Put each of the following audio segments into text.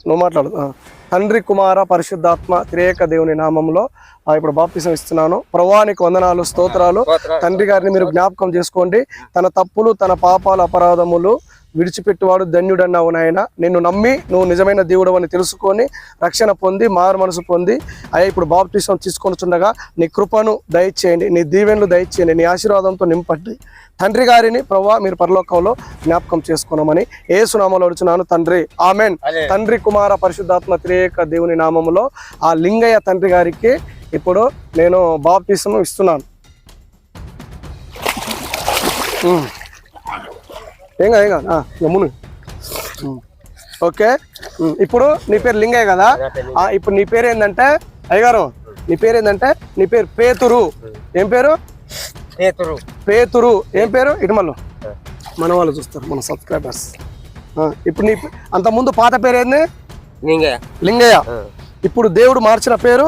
నువ్వు మాట్లాడు. తండ్రి కుమార పరిశుద్ధాత్మ త్రియేక దేవుని నామంలో ఆ, ఇప్పుడు బాప్తిసం ఇస్తున్నాను. ప్రవానికి వందనాలు స్తోత్రాలు. తండ్రి గారిని మీరు జ్ఞాపకం చేసుకోండి. తన తప్పులు తన పాపాలు అపరాధములు విడిచిపెట్టువాడు ధన్యుడన్నావు నాయన. నిన్ను నమ్మి నువ్వు నిజమైన దేవుడు అని తెలుసుకొని రక్షణ పొంది మారు మనసు పొంది అయ్యా ఇప్పుడు బాప్టిసం తీసుకొనిచుండగా నీ కృపను దయచేయండి నీ దీవెనలు దయచేయండి నీ ఆశీర్వాదంతో నింపండి. తండ్రి గారిని ప్రభా మీరు పరలోకంలో జ్ఞాపకం చేసుకున్నామని ఏ సునామంలో అడుచున్నాను తండ్రి. ఆమెన్. తండ్రి కుమార పరిశుద్ధాత్మ త్రియేక దేవుని నామములో ఆ లింగయ్య తండ్రి గారికి ఇప్పుడు నేను బాప్టిసం ఇస్తున్నాను. ఏం కాదు ఏం కాదు. ఓకే. ఇప్పుడు నీ పేరు లింగయ్య కదా? ఇప్పుడు నీ పేరు ఏంటంటే అయ్యగారు నీ పేరు ఏంటంటే నీ పేరు పేతురు. ఏం పేరు? పేతురు. పేతురు. ఏం పేరు? ఇటుమల్లు మన వాళ్ళు చూస్తారు మన సబ్స్క్రైబర్స్. ఇప్పుడు నీ అంత ముందు పాత పేరు ఏంది? నింగ లింగయ్య. ఇప్పుడు దేవుడు మార్చిన పేరు?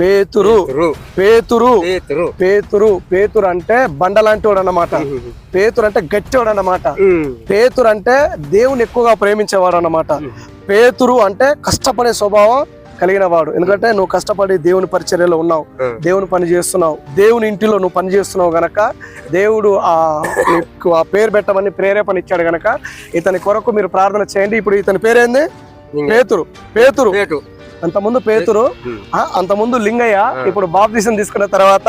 పేతురు. పేతురు. పేతురు. పేతురు. పేతురు. అంటే బండ లాంటి వాడు అన్నమాట పేతురు అంటే గట్టివాడు అన్నమాట పేతురు అంటే దేవుని ఎక్కువగా ప్రేమించేవాడు అన్నమాట పేతురు అంటే కష్టపడే స్వభావం కలిగిన వాడు. ఎందుకంటే నువ్వు కష్టపడి దేవుని పరిచర్యలో ఉన్నావు దేవుని పని చేస్తున్నావు దేవుని ఇంటిలో నువ్వు పని చేస్తున్నావు గనక దేవుడు ఆ నీకు ఆ పేరు పెట్టమని ప్రేరేపణ ఇచ్చాడు గనక ఇతని కొరకు మీరు ప్రార్థన చేయండి. ఇప్పుడు ఇతని పేరేంది పేతురు. పేతురు. అంతకుముందు పేతురు ఆ, అంతకుముందు లింగయ్య ఇప్పుడు బాప్తీసం తీసుకున్న తర్వాత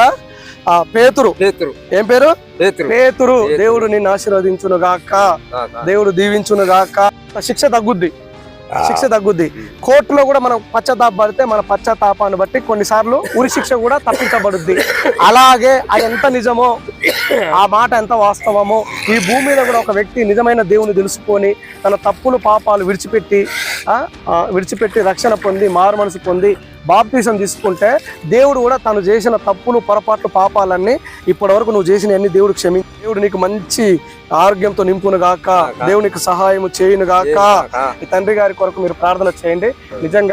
ఆ పేతురు. పేతురు. ఏం పేరు? పేతురు. పేతురు. దేవుడు నిన్ను ఆశీర్వదించును గాక దేవుడు దీవించును గాక శిక్ష తగ్గుద్ది. శిక్ష తగ్గుద్ది. కోర్టులో కూడా మనం పశ్చాత్తాప పడితే మన పశ్చాత్తాపాన్ని బట్టి కొన్నిసార్లు ఉరి శిక్ష కూడా తప్పించబడుద్ది. అలాగే అది ఎంత నిజమో ఆ మాట ఎంత వాస్తవమో? ఈ భూమి మీద కూడా ఒక వ్యక్తి నిజమైన దేవుని తెలుసుకొని తన తప్పులు పాపాలు విడిచిపెట్టి విడిచిపెట్టి రక్షణ పొంది మారు మనసు పొంది బాప్తీసం తీసుకుంటే దేవుడు కూడా తను చేసిన తప్పులు పొరపాట్లు పాపాలన్నీ ఇప్పటి వరకు నువ్వు చేసిన అన్ని దేవుడు క్షమి దేవుడు నీకు మంచి ఆరోగ్యంతో నింపును గాక. దేవునికి సహాయం చేయును గాక. తండ్రి గారి కొరకు మీరు ప్రార్థన చేయండి. నిజంగా